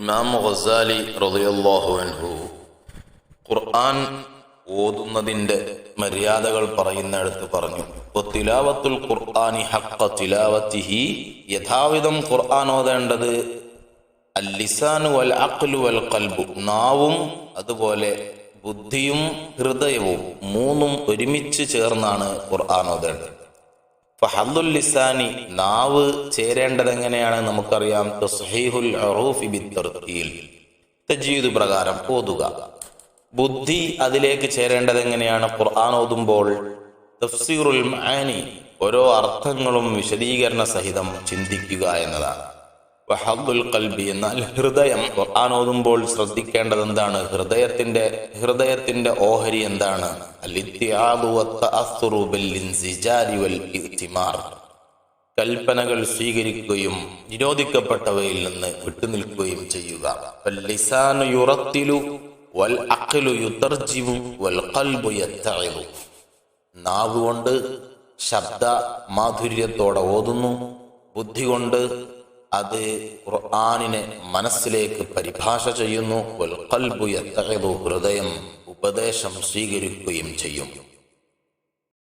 ഇമാം ഗസാലി റളിയല്ലാഹു അൻഹു ഖുർആൻ ഓതുന്നതിന്റെ മര്യാദകൾ പറയുന്നിടത്ത് പറഞ്ഞു തിലാവത്തുൽ ഖുർആനി ഹഖ തിലാവത്തിഹി യഥാവിധം ഖുർആൻ ഓതേണ്ടത് അല്ലിസാനു വൽ അഖ്ലു വൽ ഖൽബു നാവും അതുപോലെ ബുദ്ധിയും ഹൃദയവും മൂന്നും ഒരുമിച്ച് ചേർന്നാണ് ഖുർആൻ ഓതേണ്ടത്. ഫഹദ്ദുൽ ലിസാനി നാവ് ചേരേണ്ടത് എങ്ങനെയാണ് നമുക്കറിയാം? തസ്ഹീഹുൽ തജ്വീദ് പ്രകാരം ഓതുക. ബുദ്ധി അതിലേക്ക് ചേരേണ്ടത് എങ്ങനെയാണ് ഖുർആൻ ഓതുമ്പോൾ തഫ്സീറുൽ ഓരോ അർത്ഥങ്ങളും വിശദീകരണ സഹിതം ചിന്തിക്കുക എന്നതാണ്. വഹദ്ദുൽ കൽബി എന്നാൽ ഹൃദയം ഖുർആൻ ഓതുമ്പോൾ ശ്രദ്ധിക്കേണ്ടത് എന്താണ്? ഹൃദയത്തിന്റെ ഹൃദയത്തിന്റെ ഓഹരി എന്താണ്? കൽപ്പനകൾ സ്വീകരിക്കുകയും നിരോധിക്കപ്പെട്ടവയിൽ നിന്ന് വിട്ടുനിൽക്കുകയും ചെയ്യുക. വൽ യുതർജിവു വൽ ശബ്ദ മാധുര്യത്തോടെ ഓതുന്നു. ബുദ്ധി കൊണ്ട് അത് ഖുർആാനിനെ മനസ്സിലേക്ക് പരിഭാഷ ചെയ്യുന്നു. ഹൃദയം ഉപദേശം സ്വീകരിക്കുകയും ചെയ്യും.